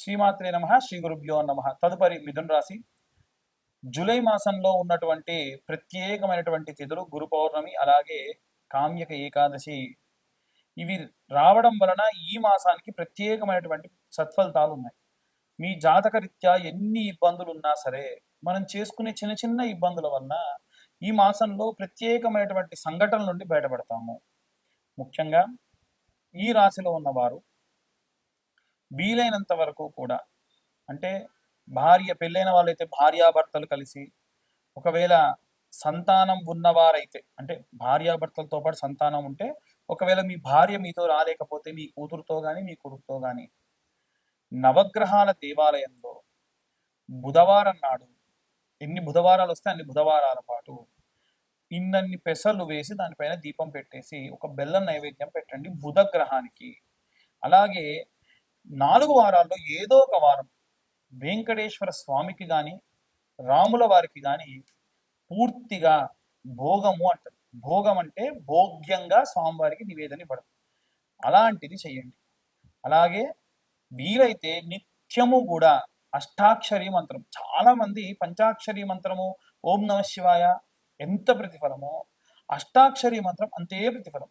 శ్రీమాత్రే నమ శ్రీ గురుభ్యో నమ. తదుపరి మిథున్ రాశి. జూలై మాసంలో ఉన్నటువంటి ప్రత్యేకమైనటువంటి తిథులు గురు పౌర్ణమి అలాగే కామ్యక ఏకాదశి. ఇవి రావడం వలన ఈ మాసానికి ప్రత్యేకమైనటువంటి సత్ఫలితాలు ఉన్నాయి. మీ జాతక రీత్యా ఎన్ని ఇబ్బందులు ఉన్నా సరే మనం చేసుకునే చిన్న చిన్న ఇబ్బందుల వలన ఈ మాసంలో ప్రత్యేకమైనటువంటి సంఘటనల నుండి బయటపడతాము. ముఖ్యంగా ఈ రాశిలో ఉన్నవారు వీలైనంత వరకు కూడా అంటే భార్య పెళ్ళైన వాళ్ళైతే భార్యాభర్తలు కలిసి ఒకవేళ సంతానం ఉన్నవారైతే అంటే భార్యాభర్తలతో పాటు సంతానం ఉంటే ఒకవేళ మీ భార్య మీతో రాలేకపోతే మీ కూతురుతో కానీ మీ కొడుకుతో కానీ నవగ్రహాల దేవాలయంలో బుధవారం నాడు ఎన్ని బుధవారాలు వస్తే అన్ని బుధవారాల పాటు ఇన్నన్ని పెసర్లు వేసి దానిపైన దీపం పెట్టేసి ఒక బెల్లం నైవేద్యం పెట్టండి బుధ గ్రహానికి అలాగే నాలుగు వారాల్లో ఏదో ఒక వారం వెంకటేశ్వర స్వామికి కానీ రాముల వారికి కానీ పూర్తిగా భోగము అంటారు. భోగం అంటే భోగ్యంగా స్వామివారికి నివేదన ఇవ్వడం. అలాంటిది చేయండి. అలాగే వీలైతే నిత్యము కూడా అష్టాక్షరి మంత్రం చాలా మంది పంచాక్షరి మంత్రము ఓం నమ శివాయ ఎంత ప్రతిఫలమో అష్టాక్షరి మంత్రం అంతే ప్రతిఫలం.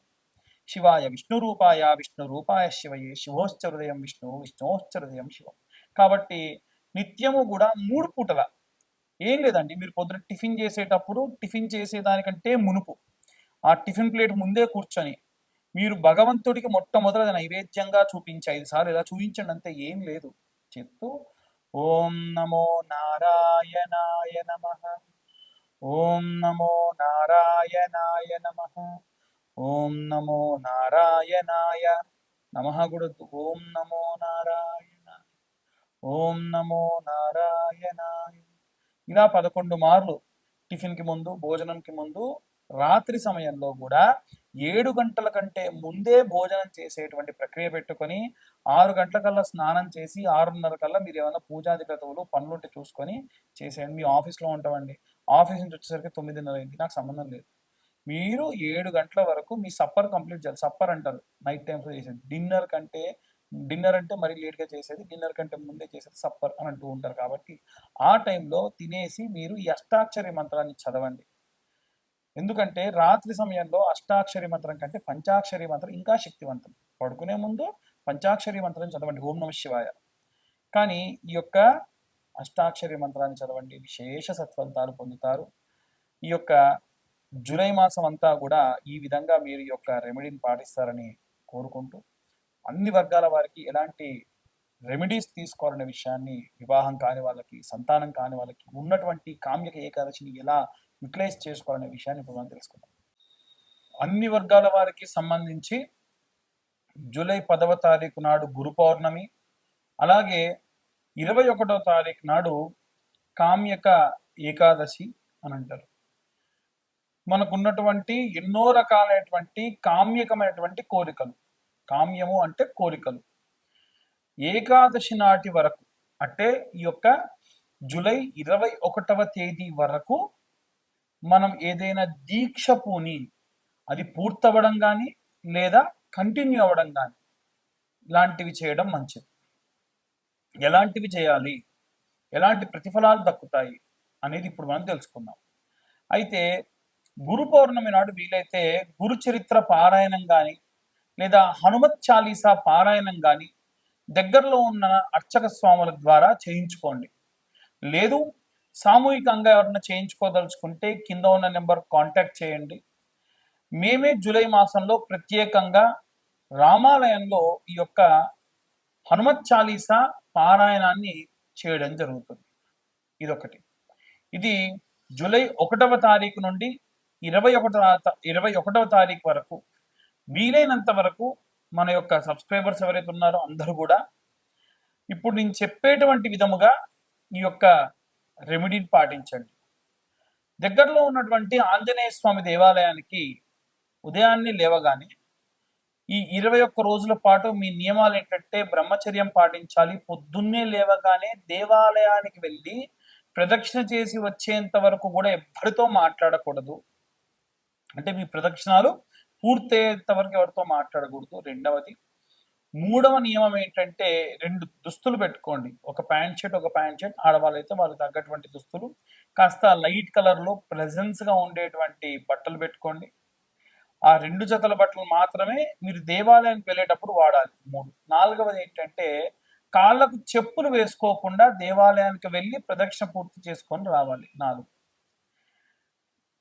శివాయ విష్ణు రూపాయ విష్ణు రూపాయ శివయే శివోశ్చ హృదయం విష్ణు విష్ణోశ్చ హృదయం శివం. కాబట్టి నిత్యము కూడా మూడు పూటల. ఏం లేదండి మీరు పొద్దున టిఫిన్ చేసేటప్పుడు టిఫిన్ చేసేదానికంటే మునుపు. ఆ టిఫిన్ ప్లేట్ ముందే కూర్చొని మీరు భగవంతుడికి మొట్టమొదటి నైవేద్యంగా చూపించి ఐదు సార్లు ఇలా చూపించండి అంతే ఏం లేదు. చెప్తూ ఓం నమో నారాయణాయ నమ. ఓం నమో నారాయణాయ నమ. ఓం నమో నారాయణాయ. నమ కొడుతు ఓం నమో నారాయణ ఓం నమో నారాయణాయ. ఇలా పదకొండు మార్లు టిఫిన్కి ముందు భోజనంకి ముందు రాత్రి సమయంలో కూడా ఏడు గంటల కంటే ముందే భోజనం చేసేటువంటి ప్రక్రియ పెట్టుకొని ఆరు గంటల కల్లా స్నానం చేసి ఆరున్నర కల్లా మీరు ఏమైనా పూజాది క్రతువులు పనులుంటే చూసుకొని చేసేయండి. మీ ఆఫీస్లో ఉంటామండి. ఆఫీస్ నుంచి వచ్చేసరికి తొమ్మిదిన్నర అయింది. నాకు సంబంధం లేదు. మీరు ఏడు గంటల వరకు మీ సప్పర్ కంప్లీట్ చేయాలి. సప్పర్ అంటారు. నైట్ టైమ్స్లో చేసేది. డిన్నర్ కంటే డిన్నర్ అంటే మరీ లేట్గా చేసేది. డిన్నర్ కంటే ముందే చేసేది సప్పర్ అని అంటూ ఉంటారు కాబట్టి ఆ టైంలో తినేసి మీరు ఈ అష్టాక్షరి మంత్రాన్ని చదవండి. ఎందుకంటే రాత్రి సమయంలో అష్టాక్షరి మంత్రం కంటే పంచాక్షరి మంత్రం ఇంకా శక్తివంతం. పడుకునే ముందు పంచాక్షరి మంత్రం చదవండి. ఓం నమ శివాయ. కానీ ఈ యొక్క అష్టాక్షరి మంత్రాన్ని చదవండి. విశేష సత్ఫలితాలు పొందుతారు. ఈ యొక్క జూలై మాసం అంతా కూడా ఈ విధంగా మీరు ఈ యొక్క రెమెడీని పాటిస్తారని కోరుకుంటూ అన్ని వర్గాల వారికి ఎలాంటి రెమెడీస్ తీసుకోవాలనే విషయాన్ని వివాహం కాని వాళ్ళకి సంతానం కాని వాళ్ళకి ఉన్నటువంటి కామ్యక ఏకాదశిని ఎలా యూటిలైజ్ చేసుకోవాలనే విషయాన్ని ఇప్పుడు మనం తెలుసుకుందాం. అన్ని వర్గాల వారికి సంబంధించి జూలై పదవ తారీఖు నాడు గురు పౌర్ణమి అలాగే ఇరవై ఒకటో తారీఖు నాడు కామ్యక ఏకాదశి అని అంటారు. మనకున్నటువంటి ఎన్నో రకాలైనటువంటి కామ్యకమైనటువంటి కోరికలు. కామ్యము అంటే కోరికలు. ఏకాదశి నాటి వరకు అంటే ఈ యొక్క జూలై ఇరవై ఒకటవ తేదీ వరకు మనం ఏదైనా దీక్ష పూని అది పూర్తవ్వడం కానీ లేదా కంటిన్యూ అవ్వడం కానీ ఇలాంటివి చేయడం మంచిది. ఎలాంటివి చేయాలి? ఎలాంటి ప్రతిఫలాలు దక్కుతాయి? అనేది ఇప్పుడు మనం తెలుసుకుందాం. అయితే గురు పౌర్ణమి నాడు వీలైతే గురు చరిత్ర పారాయణం కానీ లేదా హనుమత్ చాలీసా పారాయణం కానీ దగ్గరలో ఉన్న అర్చక స్వాముల ద్వారా చేయించుకోండి. లేదు సామూహికంగా ఎవరైనా చేయించుకోదలుచుకుంటే కింద ఉన్న నెంబర్ కాంటాక్ట్ చేయండి. మేమే జూలై మాసంలో ప్రత్యేకంగా రామాలయంలో ఈ యొక్క హనుమత్ చాలీసా పారాయణాన్ని చేయడం జరుగుతుంది. ఇదొకటి. ఇది జూలై ఒకటవ తారీఖు నుండి ఇరవై ఒకటో ఇరవై ఒకటవ తారీఖు వరకు వీలైనంత వరకు మన యొక్క సబ్స్క్రైబర్స్ ఎవరైతే ఉన్నారో అందరూ కూడా ఇప్పుడు నేను చెప్పేటువంటి విధముగా ఈ యొక్క రెమెడీని పాటించండి. దగ్గరలో ఉన్నటువంటి ఆంజనేయ స్వామి దేవాలయానికి ఉదయాన్నే లేవగానే ఈ ఇరవై ఒక్క రోజుల పాటు మీ నియమాలు ఏంటంటే బ్రహ్మచర్యం పాటించాలి. పొద్దున్నే లేవగానే దేవాలయానికి వెళ్ళి ప్రదక్షిణ చేసి వచ్చేంత వరకు కూడా ఎవ్వరితో మాట్లాడకూడదు. అంటే మీ ప్రదక్షిణాలు పూర్తయ్యేంత వరకు ఎవరితో మాట్లాడకూడదు. రెండవది మూడవ నియమం ఏంటంటే రెండు దుస్తులు పెట్టుకోండి. ఒక ప్యాంట్ షర్ట్ ఒక ప్యాంట్ షర్ట్. ఆడవాళ్ళు అయితే వాళ్ళకి తగ్గటువంటి దుస్తులు. కాస్త లైట్ కలర్లో గా ఉండేటువంటి బట్టలు పెట్టుకోండి. ఆ రెండు జతల బట్టలు మాత్రమే మీరు దేవాలయానికి వెళ్ళేటప్పుడు వాడాలి. మూడు. నాలుగవది ఏంటంటే కాళ్ళకు చెప్పులు వేసుకోకుండా దేవాలయానికి వెళ్ళి ప్రదక్షిణ పూర్తి చేసుకొని రావాలి. నాలుగు.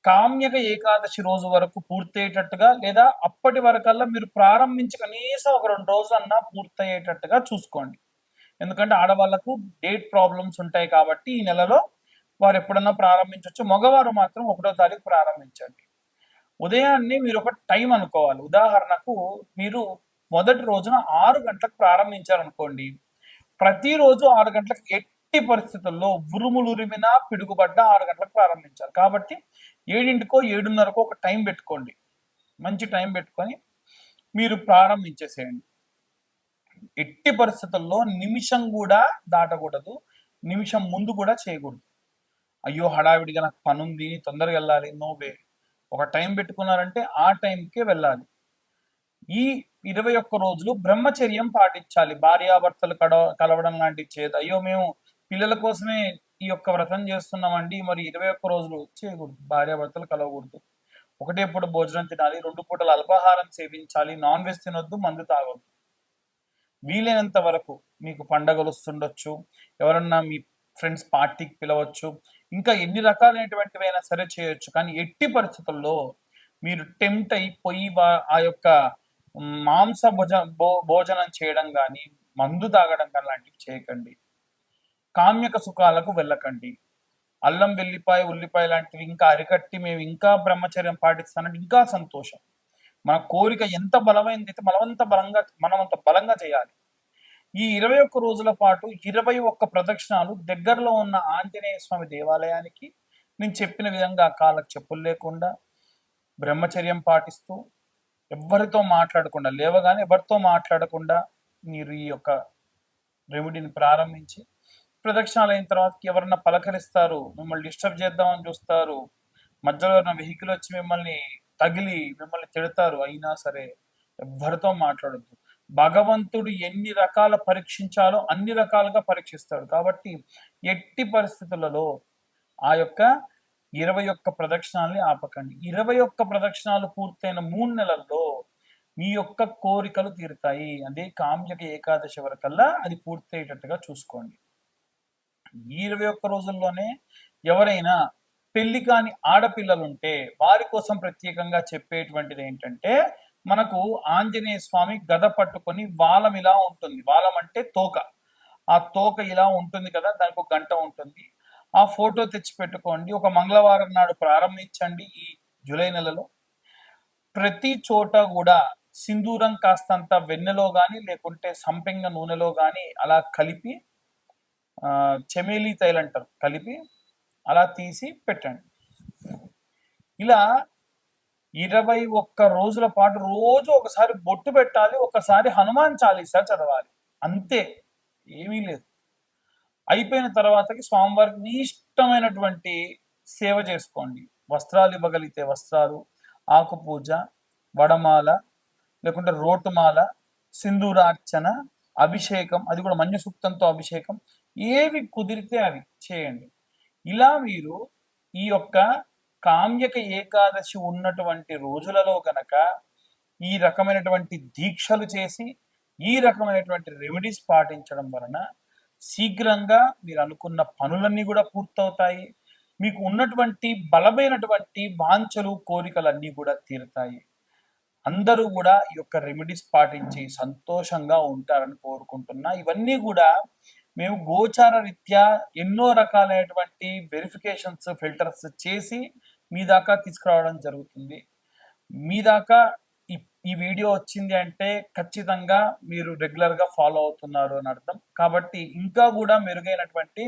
కామ్యక ఏకాదశి రోజు వరకు పూర్తయ్యేటట్టుగా లేదా అప్పటి వరకల్లా మీరు ప్రారంభించి కనీసం ఒక రెండు రోజులన్నా పూర్తయ్యేటట్టుగా చూసుకోండి. ఎందుకంటే ఆడవాళ్ళకు డేట్ ప్రాబ్లమ్స్ ఉంటాయి కాబట్టి ఈ నెలలో వారు ఎప్పుడన్నా ప్రారంభించవచ్చు మగవారు మాత్రం ఒకటో తారీఖు ప్రారంభించండి. ఉదయాన్నే మీరు ఒక టైం అనుకోవాలి. ఉదాహరణకు మీరు మొదటి రోజున ఆరు గంటలకు ప్రారంభించారనుకోండి. ప్రతిరోజు ఆరు గంటలకు ఎట్టి పరిస్థితుల్లో ఉరుములు ఉరిమినా పిడుగుబడ్డ ఆరు గంటలకు ప్రారంభించాలి. కాబట్టి ఏడింటికో ఏడున్నరకో ఒక టైం పెట్టుకోండి. మంచి టైం పెట్టుకొని మీరు ప్రారంభించేసేయండి. ఎట్టి పరిస్థితుల్లో నిమిషం కూడా దాటకూడదు. నిమిషం ముందు కూడా చేయకూడదు. అయ్యో హడావిడిగా నాకు పని ఉంది తొందరగా వెళ్ళాలి. No way. ఒక టైం పెట్టుకున్నారంటే ఆ టైంకే వెళ్ళాలి. ఈ ఇరవై ఒక్క రోజులు బ్రహ్మచర్యం పాటించాలి. భార్యాభర్తలు కడ కలవడం లాంటివి చేయదు అయ్యో మేము పిల్లల కోసమే ఈ యొక్క వ్రతం చేస్తున్నామండి. మరి ఇరవై ఒక్క రోజులు చేయకూడదు. భార్యాభర్తలు కలవకూడదు. ఒకటే పూట భోజనం తినాలి రెండు పూటల అల్పాహారం సేవించాలి నాన్ వెజ్ తినొద్దు మందు తాగొద్దు. వీలైనంత వరకు మీకు పండగలు వస్తుండొచ్చు. ఎవరన్నా మీ ఫ్రెండ్స్ పార్టీకి పిలవచ్చు. ఇంకా ఎన్ని రకాలైనటువంటివైనా సరే చేయొచ్చు. కానీ ఎట్టి పరిస్థితుల్లో మీరు టెంప్ట్ అయిపోయి ఆ యొక్క మాంస భోజ భోజనం చేయడం కానీ మందు తాగడం కానీ లాంటివి చేయకండి. కామ్యక సుఖాలకు వెళ్ళకండి. అల్లం వెల్లిపాయ ఉల్లిపాయ లాంటివి ఇంకా అరికట్టి మేము ఇంకా బ్రహ్మచర్యం పాటిస్తానంటే ఇంకా సంతోషం. మన కోరిక ఎంత బలమైంది అయితే మనమంత బలంగా మనం అంత బలంగా చేయాలి. ఈ ఇరవై ఒక్క రోజుల పాటు ఇరవై ఒక్క ప్రదక్షిణాలు దగ్గరలో ఉన్న ఆంజనేయ స్వామి దేవాలయానికి నేను చెప్పిన విధంగా కాళ్ళకు చెప్పులు లేకుండా బ్రహ్మచర్యం పాటిస్తూ ఎవరితో మాట్లాడకుండా లేవగానే ఎవరితో మాట్లాడకుండా మీరు ఈ యొక్క రెమెడీని ప్రారంభించి ప్రదక్షిణాలు అయిన తర్వాత ఎవరన్నా పలకరిస్తారు మిమ్మల్ని డిస్టర్బ్ చేద్దామని చూస్తారు మధ్యలో ఉన్న వెహికల్ వచ్చి మిమ్మల్ని తగిలి మిమ్మల్ని తిడతారు అయినా సరే ఎవ్వరితో మాట్లాడద్దు. భగవంతుడు ఎన్ని రకాల పరీక్షించాలో అన్ని రకాలుగా పరీక్షిస్తాడు. కాబట్టి ఎట్టి పరిస్థితులలో ఆ యొక్క ఇరవై ఒక్క ప్రదక్షిణాలని ఆపకండి. ఇరవై ఒక్క ప్రదక్షిణాలు పూర్తయిన మూడు నెలల్లో మీ యొక్క కోరికలు తీరుతాయి. అదే కామ్యక ఏకాదశి వరకల్లా అది పూర్తయ్యేటట్టుగా చూసుకోండి. ఈ ఇరవై ఒక్క రోజుల్లోనే ఎవరైనా పెళ్ళి కాని ఆడపిల్లలుంటే వారి కోసం ప్రత్యేకంగా చెప్పేటువంటిది ఏంటంటే మనకు ఆంజనేయ స్వామి గద పట్టుకొని వాలం ఇలా ఉంటుంది. వాలం అంటే తోక. ఆ తోక ఇలా ఉంటుంది కదా దానికి ఒక గంట ఉంటుంది. ఆ ఫోటో తెచ్చి పెట్టుకోండి ఒక మంగళవారం నాడు ప్రారంభించండి ఈ జూలై నెలలో. ప్రతి చోట కూడా సింధూరం కాస్తంత వెన్నెలో కానీ లేకుంటే సంపెంగ నూనెలో కానీ అలా కలిపి చెమేలి తైలు అంటారు. కలిపి అలా తీసి పెట్టండి. ఇలా ఇరవై ఒక్క రోజుల పాటు రోజు ఒకసారి బొట్టు పెట్టాలి ఒకసారి హనుమాన్ చాలీసా చదవాలి. అంతే ఏమీ లేదు. అయిపోయిన తర్వాతకి స్వామివారికి ఇష్టమైనటువంటి సేవ చేసుకోండి. వస్త్రాలు ఇవ్వగలిగితే వస్త్రాలు ఆకు పూజ వడమాల లేకుంటే రోటుమాల సింధూరార్చన అభిషేకం అది కూడా మన్య సూక్తంతో అభిషేకం ఏవి కుదిరితే అవి చేయండి. ఇలా మీరు ఈ యొక్క కామ్యక ఏకాదశి ఉన్నటువంటి రోజులలో కనుక ఈ రకమైనటువంటి దీక్షలు చేసి ఈ రకమైనటువంటి రెమెడీస్ పాటించడం వలన శీఘ్రంగా మీరు అనుకున్న పనులన్నీ కూడా పూర్తవుతాయి. మీకు ఉన్నటువంటి బలమైనటువంటి వాంఛలు కోరికలన్నీ కూడా తీరుతాయి. అందరూ కూడా ఈ యొక్క రెమెడీస్ పాటించి సంతోషంగా ఉంటారని కోరుకుంటున్నా. ఇవన్నీ కూడా మేము గోచార రీత్యా ఎన్నో రకాలైనటువంటి వెరిఫికేషన్స్ ఫిల్టర్స్ చేసి మీ దాకా తీసుకురావడం జరుగుతుంది. మీ దాకా ఈ వీడియో వచ్చింది అంటే ఖచ్చితంగా మీరు రెగ్యులర్గా ఫాలో అవుతున్నారు అని అర్థం. కాబట్టి ఇంకా కూడా మెరుగైనటువంటి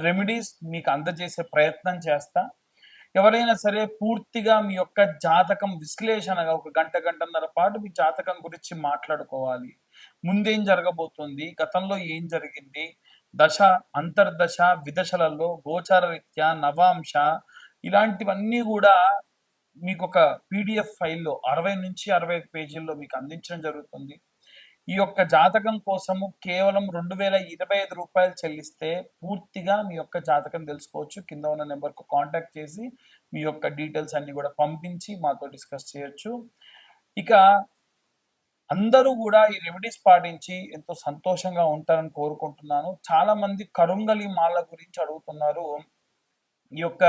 రెమెడీస్ మీకు అందజేసే ప్రయత్నం చేస్తా. ఎవరైనా సరే పూర్తిగా మీ యొక్క జాతకం విశ్లేషణగా ఒక గంట గంటన్నర పాటు మీ జాతకం గురించి మాట్లాడుకోవాలి. ముందేం జరగబోతుంది? గతంలో ఏం జరిగింది? దశ అంతర్దశ విదశలలో గోచార రీత్యా నవాంశ ఇలాంటివన్నీ కూడా మీకు ఒక పీడిఎఫ్ ఫైల్లో అరవై నుంచి అరవై పేజీల్లో మీకు అందించడం జరుగుతుంది. ఈ యొక్క జాతకం కోసము కేవలం రెండు వేల ఇరవై ఐదు రూపాయలు చెల్లిస్తే పూర్తిగా మీ యొక్క జాతకం తెలుసుకోవచ్చు. కింద ఉన్న నెంబర్కు కాంటాక్ట్ చేసి మీ యొక్క డీటెయిల్స్ అన్ని కూడా పంపించి మాతో డిస్కస్ చేయొచ్చు. ఇక అందరూ కూడా ఈ రెమెడీస్ పాటించి ఎంతో సంతోషంగా ఉంటారని కోరుకుంటున్నాను. చాలా మంది కరుంగలి మాల గురించి అడుగుతున్నారు. ఈ యొక్క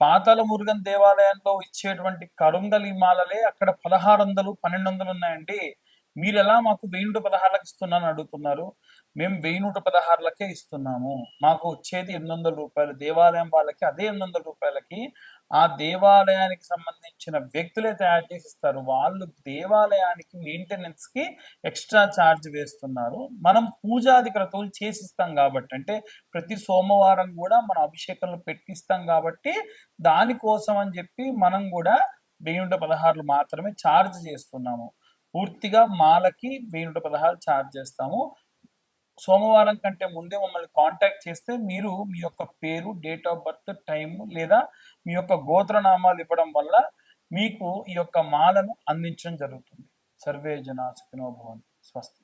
పాతాల మురుగన్ దేవాలయంలో ఇచ్చేటువంటి కరుంగలి మాలలే అక్కడ పదహారు వందలు పన్నెండు వందలు ఉన్నాయండి. మీరు ఎలా మాకు వెయ్యి నూట పదహారులకు ఇస్తున్నాను అడుగుతున్నారు. మేము వెయ్యి నూట పదహారులకే ఇస్తున్నాము. మాకు వచ్చేది ఎనిమిది వందల రూపాయలు. దేవాలయం వాళ్ళకి అదే ఎనిమిది వందల రూపాయలకి ఆ దేవాలయానికి సంబంధించిన వ్యక్తులే తయారు చేసి ఇస్తారు వాళ్ళు దేవాలయానికి మెయింటెనెన్స్కి ఎక్స్ట్రా ఛార్జ్ వేస్తున్నారు. మనం పూజాది క్రతువులు చేసిస్తాం కాబట్టి అంటే ప్రతి సోమవారం కూడా మనం అభిషేకంలో పెట్టిస్తాం కాబట్టి దానికోసం అని చెప్పి మనం కూడా వెయ్యి నూట పదహారులు మాత్రమే ఛార్జ్ చేస్తున్నాము. పూర్తిగా మాలకి వెయ్యి నూట పదహారు ఛార్జ్ చేస్తాము. సోమవారం కంటే ముందే మమ్మల్ని కాంటాక్ట్ చేస్తే మీరు మీ యొక్క పేరు డేట్ ఆఫ్ బర్త్ టైం లేదా మీ యొక్క గోత్రనామాలు ఇవ్వడం వల్ల మీకు ఈ యొక్క మాలను అందించడం జరుగుతుంది. సర్వే జనా సుఖినోభవన్ స్వస్తి.